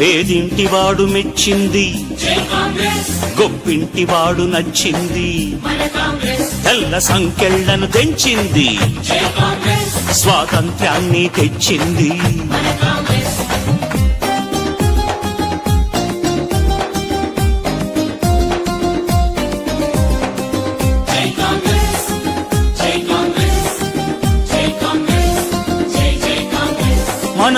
పేదింటి వాడు మెచ్చింది. గొప్పింటి వాడు గొప్పింటివాడు నచ్చింది. తెల్ల సంకెళ్ళను తెంచింది. స్వాతంత్ర్యాన్ని తెచ్చింది.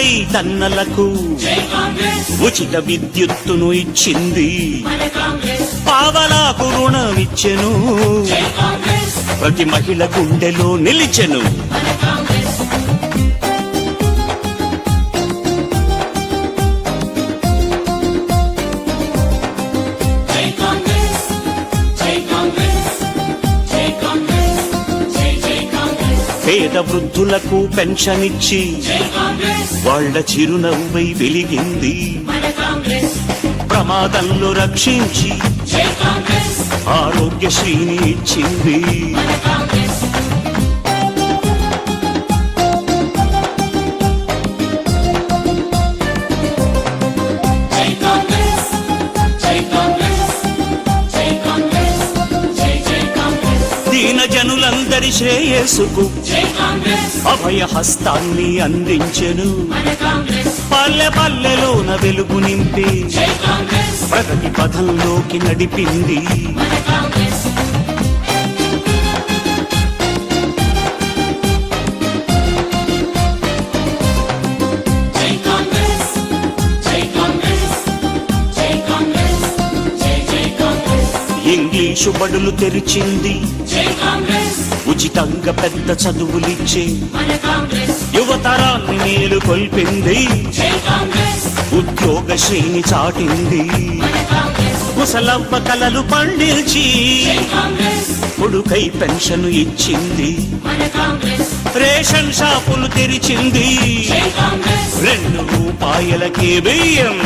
జై తన్నలకు. ఉచిత విద్యుత్తును ఇచ్చింది. పావలాకు రుణమిచ్చెను. ప్రతి మహిళ గుండెలో నిలిచెను. పేద వృద్ధులకు పెన్షన్ ఇచ్చి వాళ్ళ చిరునవ్వై వెలిగింది. ప్రమాదంలో రక్షించి ఆరోగ్యశ్రీని ఇచ్చింది. జనులందరి శ్రేయస్సుకు అభయ హస్తాన్ని అందించెను. పల్లె పల్లెలోన వెలుగు నింపి ప్రగతి పథంలోకి నడిపింది. ఇంగ్లీషు బడులు తెరిచింది. ఉచితంగా పెద్ద చదువులిచ్చే యువతరాన్ని మేలు కొల్పింది. ఉద్యోగ శ్రేణి చాటింది. ముసలవ్వ కలలు కాంగ్రెస్. కొడుకై పెన్షన్ ఇచ్చింది. రేషన్ షాపులు తెరిచింది. రెండు రూపాయలకే బియ్యం.